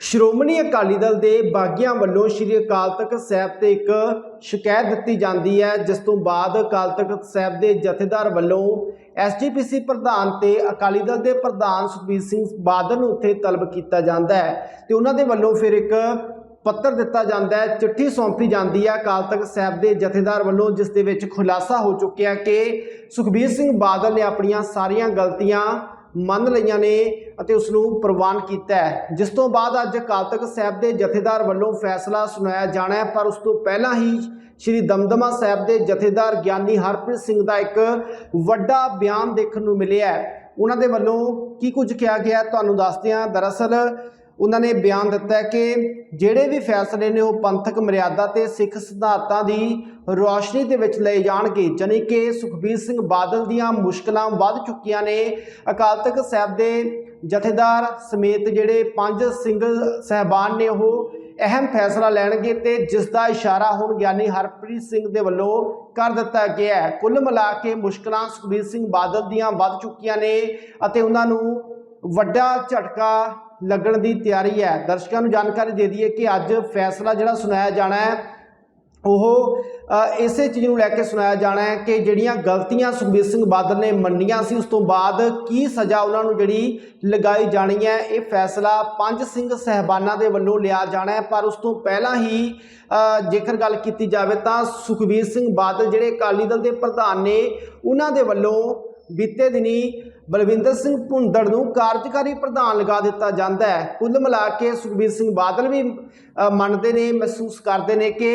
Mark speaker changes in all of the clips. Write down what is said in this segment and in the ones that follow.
Speaker 1: ਸ਼੍ਰੋਮਣੀ ਅਕਾਲੀ ਦਲ ਦੇ ਬਾਗੀਆਂ ਵੱਲੋਂ ਸ਼੍ਰੀ ਅਕਾਲ ਤਖਤ ਸਾਹਿਬ ਤੇ ਇੱਕ ਸ਼ਿਕਾਇਤ ਦਿੱਤੀ ਜਾਂਦੀ ਹੈ, ਜਿਸ ਤੋਂ ਬਾਅਦ ਅਕਾਲ ਤਖਤ ਸਾਹਿਬ ਦੇ ਜਥੇਦਾਰ ਵੱਲੋਂ ਐਸਜੀਪੀਸੀ ਪ੍ਰਧਾਨ ਤੇ ਅਕਾਲੀ ਦਲ ਦੇ ਪ੍ਰਧਾਨ ਸੁਖਬੀਰ ਸਿੰਘ ਬਾਦਲ ਨੂੰ ਉੱਥੇ ਤਲਬ ਕੀਤਾ ਜਾਂਦਾ ਹੈ ਤੇ ਉਹਨਾਂ ਦੇ ਵੱਲੋਂ ਫਿਰ ਇੱਕ ਪੱਤਰ ਦਿੱਤਾ ਜਾਂਦਾ ਹੈ, ਚਿੱਠੀ ਸੌਂਪੀ ਜਾਂਦੀ ਹੈ ਅਕਾਲ ਤਖਤ ਸਾਹਿਬ ਦੇ ਜਥੇਦਾਰ ਵੱਲੋਂ, ਜਿਸ ਦੇ ਵਿੱਚ ਖੁਲਾਸਾ ਹੋ ਚੁੱਕਿਆ ਕਿ ਸੁਖਬੀਰ ਸਿੰਘ ਬਾਦਲ ਨੇ ਆਪਣੀਆਂ ਸਾਰੀਆਂ ਗਲਤੀਆਂ ਮੰਨ ਲਈਆਂ ਨੇ ਅਤੇ ਉਸ ਨੂੰ ਪ੍ਰਵਾਨ ਕੀਤਾ ਹੈ। ਜਿਸ ਤੋਂ ਬਾਅਦ ਅੱਜ ਅਕਾਲ ਤਖਤ ਸਾਹਿਬ ਦੇ ਜਥੇਦਾਰ ਵੱਲੋਂ ਫੈਸਲਾ ਸੁਣਾਇਆ ਜਾਣਾ ਹੈ, ਪਰ ਉਸ ਤੋਂ ਪਹਿਲਾਂ ਹੀ ਸ਼੍ਰੀ ਦਮਦਮਾ ਸਾਹਿਬ ਦੇ ਜਥੇਦਾਰ ਗਿਆਨੀ ਹਰਪ੍ਰੀਤ ਸਿੰਘ ਦਾ ਇੱਕ ਵੱਡਾ ਬਿਆਨ ਦੇਖਣ ਨੂੰ ਮਿਲਿਆ ਉਹਨਾਂ ਦੇ ਵੱਲੋਂ ਕੀ ਕੁਝ ਕਿਹਾ ਗਿਆ ਤੁਹਾਨੂੰ ਦੱਸਦੇ ਹਾਂ। ਦਰਅਸਲ ਉਹਨਾਂ ਨੇ ਬਿਆਨ ਦਿੱਤਾ ਕਿ ਜਿਹੜੇ ਵੀ ਫੈਸਲੇ ਨੇ ਉਹ ਪੰਥਕ ਮਰਿਆਦਾ ਤੇ ਸਿੱਖ ਸਿਧਾਂਤਾਂ ਦੀ ਰੋਸ਼ਨੀ ਦੇ ਵਿੱਚ ਲਏ ਜਾਣਗੇ, ਜਾਣੀ ਕਿ ਸੁਖਬੀਰ ਸਿੰਘ ਬਾਦਲ ਦੀਆਂ ਮੁਸ਼ਕਲਾਂ ਵੱਧ ਚੁੱਕੀਆਂ ਨੇ। ਅਕਾਲ ਤਖਤ ਸਾਹਿਬ ਦੇ ਜਥੇਦਾਰ ਸਮੇਤ ਜਿਹੜੇ ਪੰਜ ਸਿੰਘ ਸਹਿਬਾਨ ਨੇ ਉਹ ਅਹਿਮ ਫੈਸਲਾ ਲੈਣਗੇ ਤੇ ਜਿਸ ਦਾ ਇਸ਼ਾਰਾ ਹੁਣ ਗਿਆਨੀ ਹਰਪ੍ਰੀਤ ਸਿੰਘ ਦੇ ਵੱਲੋਂ ਕਰ ਦਿੱਤਾ ਗਿਆ ਹੈ। ਕੁੱਲ ਮਿਲਾ ਕੇ ਮੁਸ਼ਕਲਾਂ ਸੁਖਬੀਰ ਸਿੰਘ ਬਾਦਲ ਦੀਆਂ ਵੱਧ ਚੁੱਕੀਆਂ ਨੇ ਅਤੇ ਉਹਨਾਂ ਨੂੰ ਵੱਡਾ ਝਟਕਾ ਲੱਗਣ ਦੀ ਤਿਆਰੀ ਹੈ। ਦਰਸ਼ਕਾਂ ਨੂੰ ਜਾਣਕਾਰੀ ਦੇ ਦਈਏ ਕਿ ਅੱਜ ਫੈਸਲਾ ਜਿਹੜਾ ਸੁਣਾਇਆ ਜਾਣਾ ਹੈ, ਉਹ ਇਸੇ ਚੀਜ਼ ਨੂੰ ਲੈ ਕੇ ਸੁਣਾਇਆ ਜਾਣਾ ਹੈ ਕਿ ਜਿਹੜੀਆਂ ਗਲਤੀਆਂ ਸੁਖਬੀਰ ਸਿੰਘ ਬਾਦਲ ਨੇ ਮੰਨੀਆਂ ਸੀ, ਉਸ ਤੋਂ ਬਾਅਦ ਕੀ ਸਜ਼ਾ ਉਹਨਾਂ ਨੂੰ ਜਿਹੜੀ ਲਗਾਈ ਜਾਣੀ ਹੈ, ਇਹ ਫੈਸਲਾ ਪੰਜ ਸਿੰਘ ਸਹਿਬਾਨਾਂ ਦੇ ਵੱਲੋਂ ਲਿਆ ਜਾਣਾ ਹੈ। ਪਰ ਉਸ ਤੋਂ ਪਹਿਲਾਂ ਹੀ ਜੇਕਰ ਗੱਲ ਕੀਤੀ ਜਾਵੇ ਤਾਂ ਸੁਖਬੀਰ ਸਿੰਘ ਬਾਦਲ ਜਿਹੜੇ ਅਕਾਲੀ ਦਲ ਦੇ ਪ੍ਰਧਾਨ ਨੇ, ਉਹਨਾਂ ਦੇ ਵੱਲੋਂ ਬੀਤੇ ਦਿਨੀ ਬਲਵਿੰਦਰ ਸਿੰਘ ਭੁੰਦੜ ਨੂੰ ਕਾਰਜਕਾਰੀ ਪ੍ਰਧਾਨ ਲਗਾ ਦਿੱਤਾ ਜਾਂਦਾ ਹੈ। ਕੁੱਲ ਮਿਲਾ ਕੇ ਸੁਖਬੀਰ ਸਿੰਘ ਬਾਦਲ ਵੀ ਮੰਨਦੇ ਨੇ, ਮਹਿਸੂਸ ਕਰਦੇ ਨੇ ਕਿ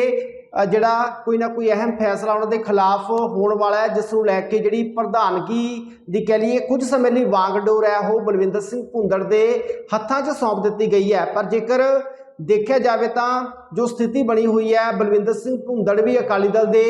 Speaker 1: ਜਿਹੜਾ ਕੋਈ ਨਾ ਕੋਈ ਅਹਿਮ ਫੈਸਲਾ ਉਹਨਾਂ ਦੇ ਖਿਲਾਫ ਹੋਣ ਵਾਲਾ ਹੈ, ਜਿਸ ਨੂੰ ਲੈ ਕੇ ਜਿਹੜੀ ਪ੍ਰਧਾਨਗੀ ਦੀ ਕਹਿ ਲਈਏ, ਕੁਝ ਸਮੇਂ ਲਈ ਵਾਂਗਡੋਰ ਹੈ, ਉਹ ਬਲਵਿੰਦਰ ਸਿੰਘ ਭੁੰਦੜ ਦੇ ਹੱਥਾਂ 'ਚ ਸੌਂਪ ਦਿੱਤੀ ਗਈ ਹੈ। ਪਰ ਜੇਕਰ ਦੇਖਿਆ ਜਾਵੇ ਤਾਂ ਜੋ ਸਥਿਤੀ ਬਣੀ ਹੋਈ ਹੈ, ਬਲਵਿੰਦਰ ਸਿੰਘ ਭੁੰਦੜ ਵੀ ਅਕਾਲੀ ਦਲ ਦੇ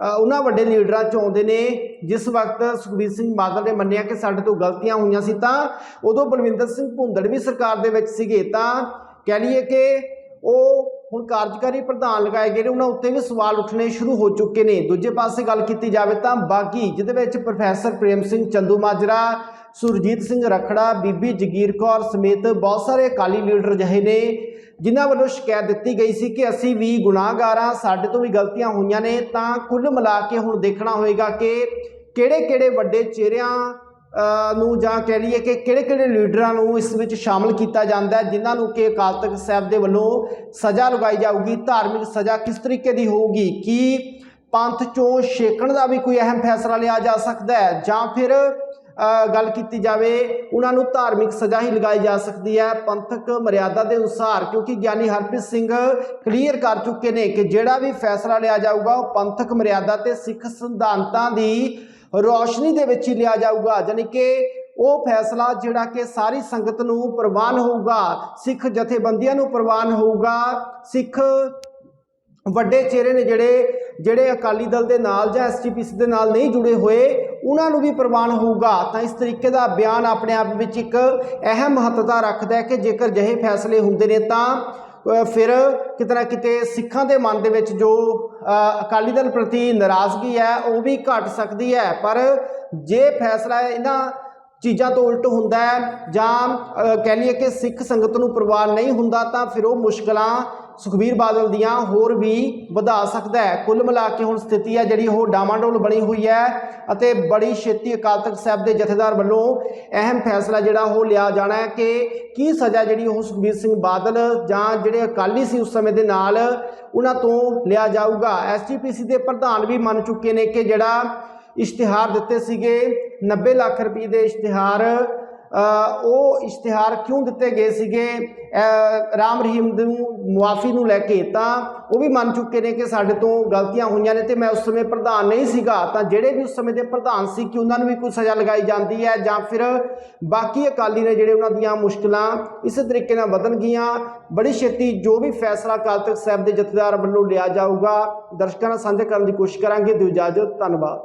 Speaker 1: ਉਹਨਾਂ ਵੱਡੇ ਲੀਡਰਾਂ ਚੋਂ ਆਉਂਦੇ ਨੇ। ਜਿਸ ਵਕਤ ਸੁਖਬੀਰ ਸਿੰਘ ਬਾਦਲ ਨੇ ਮੰਨਿਆ ਕਿ ਸਾਡੇ ਤੋਂ ਗਲਤੀਆਂ ਹੋਈਆਂ ਸੀ ਤਾਂ ਉਦੋਂ ਬਲਵਿੰਦਰ ਸਿੰਘ ਭੁੰਦੜ ਵੀ ਸਰਕਾਰ ਦੇ ਵਿੱਚ ਸੀਗੇ ਤਾਂ ਕਹਿ ਲਈਏ ਕਿ ਉਹ ਹੁਣ ਕਾਰਜਕਾਰੀ ਪ੍ਰਧਾਨ ਲਗਾਏ ਗਏ ਨੇ, ਉਹਨਾਂ ਉੱਤੇ ਵੀ ਸਵਾਲ ਉੱਠਣੇ ਸ਼ੁਰੂ ਹੋ ਚੁੱਕੇ ਨੇ। ਦੂਜੇ ਪਾਸੇ ਗੱਲ ਕੀਤੀ ਜਾਵੇ ਤਾਂ ਬਾਗੀ ਜਿਹਦੇ ਵਿੱਚ ਪ੍ਰੋਫੈਸਰ ਪ੍ਰੇਮ ਸਿੰਘ ਚੰਦੂ ਮਾਜਰਾ, ਸੁਰਜੀਤ ਸਿੰਘ ਰਖੜਾ, ਬੀਬੀ ਜਗੀਰ ਕੌਰ ਸਮੇਤ ਬਹੁਤ ਸਾਰੇ ਅਕਾਲੀ ਲੀਡਰ ਜਿਹੇ ਨੇ, ਜਿਨ੍ਹਾਂ ਵੱਲੋਂ ਸ਼ਿਕਾਇਤ ਦਿੱਤੀ ਗਈ ਸੀ ਕਿ ਅਸੀਂ ਵੀ ਗੁਨਾਹਗਾਰ ਹਾਂ, ਸਾਡੇ ਤੋਂ ਵੀ ਗਲਤੀਆਂ ਹੋਈਆਂ ਨੇ, ਤਾਂ ਕੁੱਲ ਮਿਲਾ ਕੇ ਹੁਣ ਦੇਖਣਾ ਹੋਏਗਾ ਕਿ ਕਿਹੜੇ-ਕਿਹੜੇ ਵੱਡੇ ਚਿਹਰਿਆਂ ਨੂੰ ਜਾਂ ਕਹਿ ਲਈਏ ਕਿ ਕਿਹੜੇ-ਕਿਹੜੇ ਲੀਡਰਾਂ ਨੂੰ ਇਸ ਵਿੱਚ ਸ਼ਾਮਲ ਕੀਤਾ ਜਾਂਦਾ ਹੈ, ਜਿਨ੍ਹਾਂ ਨੂੰ ਕਿ ਅਕਾਲ ਤਖਤ ਸਾਹਿਬ ਦੇ ਵੱਲੋਂ ਸਜ਼ਾ ਲਗਾਈ ਜਾਊਗੀ, ਧਾਰਮਿਕ ਸਜ਼ਾ ਕਿਸ ਤਰੀਕੇ ਦੀ ਹੋਊਗੀ, ਕੀ ਪੰਥ ਚੋਂ ਛੇਕਣ ਦਾ ਵੀ ਕੋਈ ਅਹਿਮ ਫੈਸਲਾ ਲਿਆ ਜਾ ਸਕਦਾ ਹੈ, ਜਾਂ ਫਿਰ ਗੱਲ ਕੀਤੀ ਜਾਵੇ ਉਹਨਾਂ ਨੂੰ ਧਾਰਮਿਕ ਸਜ਼ਾ ਹੀ ਲਗਾਈ ਜਾ ਸਕਦੀ ਹੈ ਪੰਥਕ ਮਰਿਆਦਾ ਦੇ ਅਨੁਸਾਰ, ਕਿਉਂਕਿ ਗਿਆਨੀ ਹਰਪ੍ਰੀਤ ਸਿੰਘ ਕਲੀਅਰ ਕਰ ਚੁੱਕੇ ਨੇ ਕਿ ਜਿਹੜਾ ਵੀ ਫੈਸਲਾ ਲਿਆ ਜਾਊਗਾ ਉਹ ਪੰਥਕ ਮਰਿਆਦਾ ਤੇ ਸਿੱਖ ਸਿਧਾਂਤਾਂ ਦੀ ਰੋਸ਼ਨੀ ਦੇ ਵਿੱਚ ਹੀ ਲਿਆ ਜਾਊਗਾ ਯਾਨੀ ਕਿ ਉਹ ਫੈਸਲਾ ਜਿਹੜਾ ਕਿ ਸਾਰੀ ਸੰਗਤ ਨੂੰ ਪ੍ਰਵਾਨ ਹੋਊਗਾ, ਸਿੱਖ ਜਥੇਬੰਦੀਆਂ ਨੂੰ ਪ੍ਰਵਾਨ ਹੋਊਗਾ, ਸਿੱਖ ਵੱਡੇ ਚਿਹਰੇ ਨੇ ਜਿਹੜੇ ਜਿਹੜੇ ਅਕਾਲੀ ਦਲ ਦੇ ਨਾਲ ਜਾਂ ਐਸਟੀਪੀਸੀ ਦੇ ਨਾਲ ਨਹੀਂ ਜੁੜੇ ਹੋਏ, ਉਹਨਾਂ ਨੂੰ ਵੀ ਪ੍ਰਵਾਨ ਹੋਊਗਾ। ਤਾਂ ਇਸ ਤਰੀਕੇ ਦਾ ਬਿਆਨ ਆਪਣੇ ਆਪ ਵਿੱਚ ਇੱਕ ਅਹਿਮ ਮਹੱਤਤਾ ਰੱਖਦਾ ਹੈ ਕਿ ਜੇਕਰ ਜਿਹੇ ਫੈਸਲੇ ਹੁੰਦੇ ਨੇ ਤਾਂ ਫਿਰ ਕਿਤੇ ਨਾ ਕਿਤੇ ਸਿੱਖਾਂ ਦੇ ਮਨ ਦੇ ਵਿੱਚ ਜੋ ਅਕਾਲੀ ਦਲ ਪ੍ਰਤੀ ਨਾਰਾਜ਼ਗੀ ਹੈ, ਉਹ ਵੀ ਘਟ ਸਕਦੀ ਹੈ। ਪਰ ਜੇ ਫੈਸਲਾ ਇਹਨਾਂ ਚੀਜ਼ਾਂ ਤੋਂ ਉਲਟ ਹੁੰਦਾ ਹੈ ਜਾਂ ਕਹਿ ਲਈਏ ਕਿ ਸਿੱਖ ਸੰਗਤ ਨੂੰ ਪ੍ਰਵਾਨ ਨਹੀਂ ਹੁੰਦਾ, ਤਾਂ ਫਿਰ ਉਹ ਮੁਸ਼ਕਲਾਂ ਸੁਖਬੀਰ ਬਾਦਲ ਦੀਆਂ ਹੋਰ ਵੀ ਵਧਾ ਸਕਦਾ ਹੈ। ਕੁੱਲ ਮਿਲਾ ਕੇ ਹੁਣ ਸਥਿਤੀ ਹੈ ਜਿਹੜੀ ਉਹ ਡਾਮਾਡੋਲ ਬਣੀ ਹੋਈ ਹੈ ਅਤੇ ਬੜੀ ਛੇਤੀ ਅਕਾਲ ਤਖਤ ਸਾਹਿਬ ਦੇ ਜਥੇਦਾਰ ਵੱਲੋਂ ਅਹਿਮ ਫੈਸਲਾ ਜਿਹੜਾ ਉਹ ਲਿਆ ਜਾਣਾ ਹੈ ਕਿ ਕੀ ਸਜ਼ਾ ਜਿਹੜੀ ਉਹ ਸੁਖਬੀਰ ਸਿੰਘ ਬਾਦਲ ਜਾਂ ਜਿਹੜੇ ਅਕਾਲੀ ਸੀ ਉਸ ਸਮੇਂ ਦੇ ਨਾਲ ਉਹਨਾਂ ਤੋਂ ਲਿਆ ਜਾਊਗਾ। ਐਸਜੀਪੀਸੀ ਦੇ ਪ੍ਰਧਾਨ ਵੀ ਮੰਨ ਚੁੱਕੇ ਨੇ ਕਿ ਜਿਹੜਾ ਇਸ਼ਤਿਹਾਰ ਦਿੱਤੇ ਸੀਗੇ 90 ਲੱਖ ਰੁਪਏ ਦੇ ਇਸ਼ਤਿਹਾਰ ਉਹ ਇਸ਼ਤਿਹਾਰ ਕਿਉਂ ਦਿੱਤੇ ਗਏ ਸੀਗੇ? ਰਾਮ ਰਹੀਮ ਨੂੰ ਮੁਆਫੀ ਨੂੰ ਲੈ ਕੇ ਤਾਂ ਉਹ ਵੀ ਮੰਨ ਚੁੱਕੇ ਨੇ ਕਿ ਸਾਡੇ ਤੋਂ ਗਲਤੀਆਂ ਹੋਈਆਂ ਨੇ ਤੇ ਮੈਂ ਉਸ ਸਮੇਂ ਪ੍ਰਧਾਨ ਨਹੀਂ ਸੀਗਾ। ਤਾਂ ਜਿਹੜੇ ਵੀ ਉਸ ਸਮੇਂ ਦੇ ਪ੍ਰਧਾਨ ਸੀ ਕਿ ਉਹਨਾਂ ਨੂੰ ਵੀ ਕੋਈ ਸਜ਼ਾ ਲਗਾਈ ਜਾਂਦੀ ਹੈ ਜਾਂ ਫਿਰ ਬਾਕੀ ਅਕਾਲੀ ਨੇ ਜਿਹੜੇ ਉਹਨਾਂ ਦੀਆਂ ਮੁਸ਼ਕਲਾਂ ਇਸੇ ਤਰੀਕੇ ਨਾਲ ਵਧਣਗੀਆਂ। ਬੜੀ ਛੇਤੀ ਜੋ ਵੀ ਫੈਸਲਾ ਅਕਾਲ ਤਖਤ ਸਾਹਿਬ ਦੇ ਜਥੇਦਾਰ ਵੱਲੋਂ ਲਿਆ ਜਾਊਗਾ, ਦਰਸ਼ਕਾਂ ਨਾਲ ਸਾਂਝਾ ਕਰਨ ਦੀ ਕੋਸ਼ਿਸ਼ ਕਰਾਂਗੇ। ਦਿਓ ਇਜਾਜ਼ਤ, ਧੰਨਵਾਦ।